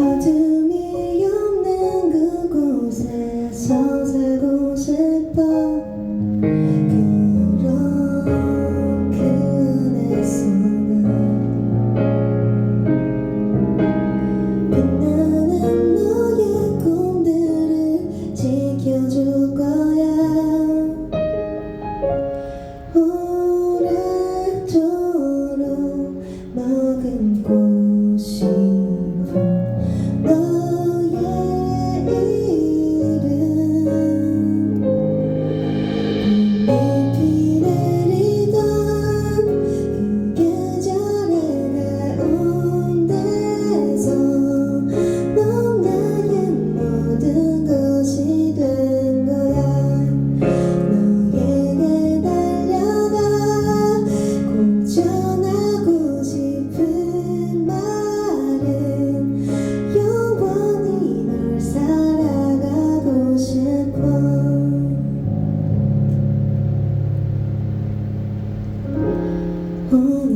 어둠이 없는 그곳에 Ooh.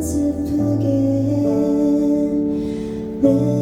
슬프게 내